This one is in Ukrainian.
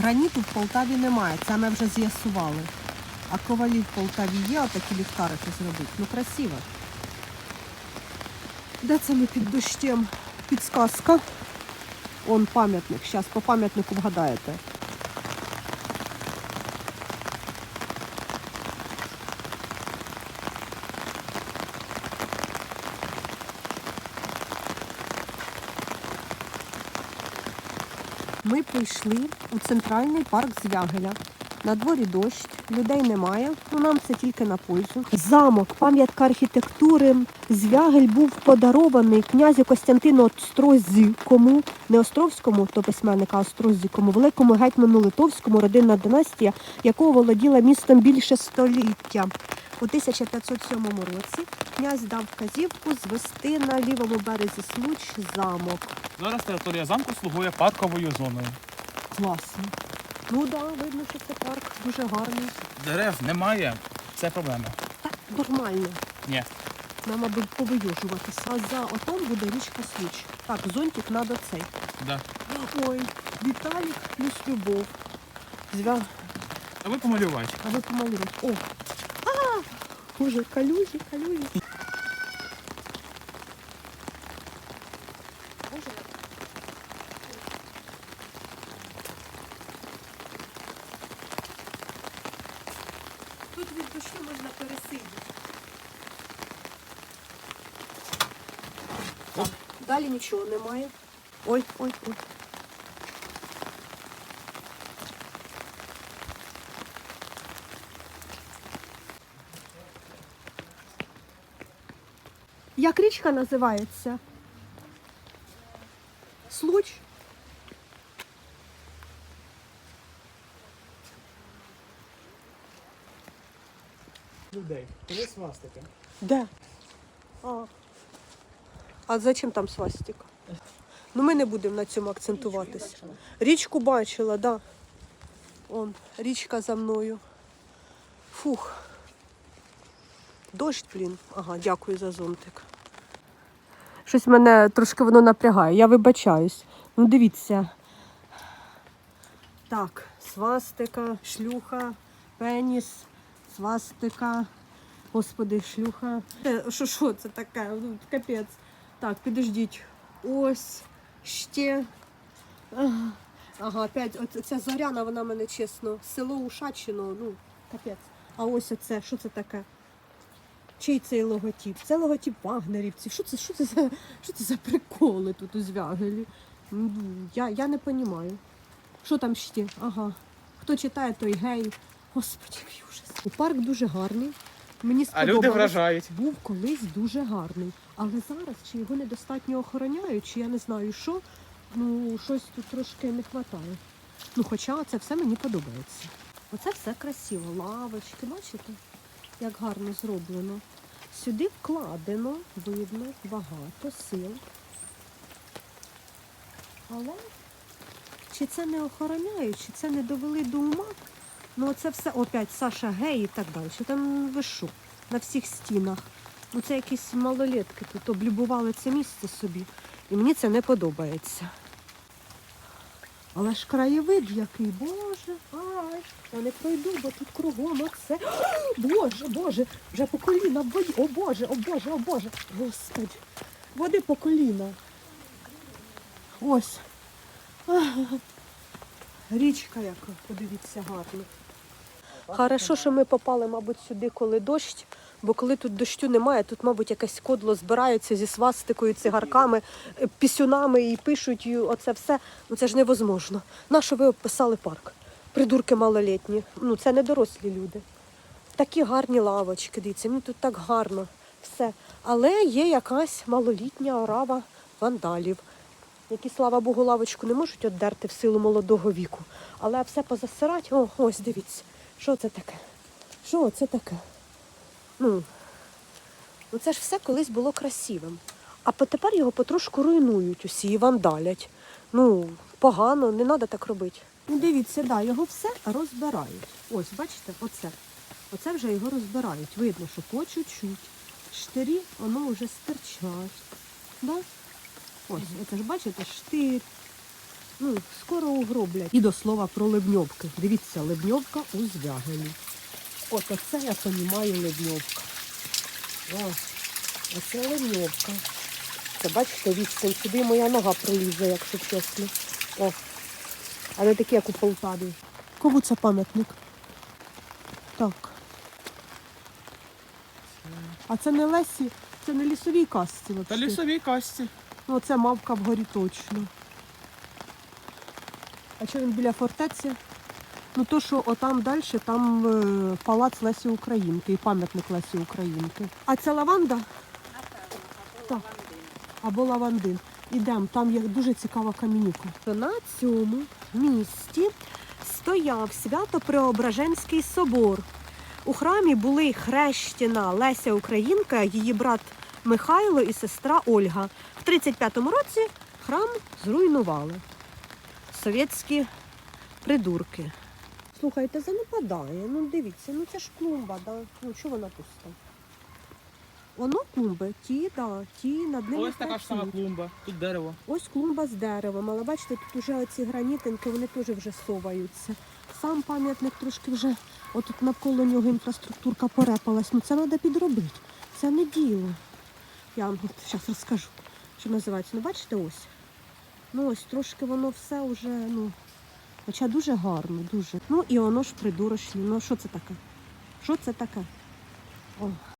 Граніту в Полтаві немає, це ми вже з'ясували. А ковалі в Полтаві є, отакі ліхтарики зробити. Ну красиво. Де це ми під дощем? Підсказка. Он пам'ятник. Зараз по пам'ятнику вгадаєте. Ми прийшли у центральний парк Звягеля. На дворі дощ, людей немає, ну нам це тільки на пользу. Замок, пам'ятка архітектури. Звягель був подарований князю Костянтину Острозькому, не Островському, то письменника а Острозькому, великому гетьману Литовському, родинна династія, якого володіла містом більше століття. У 1507 році князь дав вказівку звести на лівому березі Случ замок. Зараз територія замку слугує парковою зоною. Класно. Ну так, да, видно, що це парк дуже гарний. Дерев немає, це проблема. Так, нормально. Ні. Нам, мабуть, повийожуватися. А за отом буде річка Случ. Так, зонтик треба цей. Да. Ой, Віталік плюс любов. Звя... А ви помалювати. А ви помалювати. О! А! Боже, калюжі, калюжі. Боже. Тут від дощу можна пересидіти. Оп. Далі нічого немає. Ой, ой, ой. Як річка називається? Случ? Людей. Коли свастика. Де? А. а зачем там свастика? Ну ми не будемо на цьому акцентуватися. Річку бачила, так. Да. Он, річка за мною. Фух. Дощ, блін. Ага, дякую за зонтик. Щось мене трошки воно напрягає. Я вибачаюсь. Ну дивіться. Так, свастика, шлюха, пеніс, свастика. Господи, шлюха. Е, Що, що це таке? Ну, капець. Так, підождіть. Ось, ще. Ага, опять, от ця зоряна, вона мене чесно. Село Ушачино, ну, капець. А ось оце, що це таке? Чий цей логотип? Це логотип вагнерівців. Що це, що це, за, що це за приколи тут у звягелі? Я, я не розумію. Що там ще? Ага. Хто читає, той гей. Господи, який ужас. Парк дуже гарний. Мені А люди вражають. Був колись дуже гарний. Але зараз чи його недостатньо охороняють, чи я не знаю що, ну щось тут трошки не вистачає. Ну, хоча це все мені подобається. Оце все красиво. Лавочки, бачите, як гарно зроблено. Сюди вкладено, видно, багато сил. Але чи це не охороняють, чи це не довели до ума? Ну це все опять Саша гей і так далі. Що там ви що? На всіх стінах. Ну це якісь малолетки тут облюбували це місце собі. І мені це не подобається. Але ж краєвид який, боже, ай, я не пройду, бо тут кругом оце. Боже, боже, вже по коліна в воді. О Боже, о Боже, о Боже. Господи, води по коліна. Ось. Річка яка, подивіться гарно. Хорошо, що ми попали, мабуть, сюди, коли дощ, бо коли тут дощу немає, тут, мабуть, якесь кодло збираються зі свастикою, цигарками, е, пісюнами і пишуть оце все. Ну це ж невозможно. Нащо ви описали парк? Придурки малолітні. Ну це не дорослі люди. Такі гарні лавочки, дивіться, мені тут так гарно все. Але є якась малолітня орава вандалів, які, слава Богу, лавочку не можуть оддерти в силу молодого віку. Але все позасирать, о, ось дивіться. Що це таке? Що це таке? Ну, ну це ж все колись було красивим. А тепер його потрошку руйнують усі і вандалять. Ну, погано, не треба так робити. Ну, дивіться, да, його все розбирають. Ось, бачите, оце. Оце вже його розбирають. Видно, що по чуть-чуть. Штирі, воно вже стирчать. Да? Ось, оце ж бачите, штир. Ну, скоро угроблять. І до слова про лебньовки. Дивіться, лебньовка у звягелі. От оце я розумію лебньовка. О, оце лебньовка. Це бачите, відстань, сюди моя нога пролізе, якщо чесно. О, а не такі, як у Полтаві. Кому це пам'ятник? Так. А це не Лесі, це не лісовій касці. Та лісовій касті. Ну, це мавка вгорі точно. А що він біля фортеці? Ну то, що отам далі, там е, палац Лесі Українки і пам'ятник Лесі Українки. А це лаванда? Так. Або лавандин. Ідемо, там є дуже цікава камінюка. На цьому місці стояв Свято-Преображенський собор. У храмі були хрещена Леся Українка, її брат Михайло і сестра Ольга. В 35-му році храм зруйнували. Совєтські придурки. Слухайте, занепадає. Ну дивіться, ну це ж клумба, да? Ну що вона пуста? Воно клумби, ті, да, ті над ними. Ось така ж сама працюють. клумба. Тут дерево. Ось клумба з деревом, але бачите, тут вже оці гранітинки, вони теж вже соваються. Сам пам'ятник трошки вже, отут навколо нього інфраструктурка порепалась. Ну це треба підробити. Це не діло. Я вам зараз розкажу, що називається. Ну бачите, ось. Ну ось трошки воно все вже, ну, хоча дуже гарно, дуже. Ну і воно ж придурочне. Ну що це таке? Що це таке? О.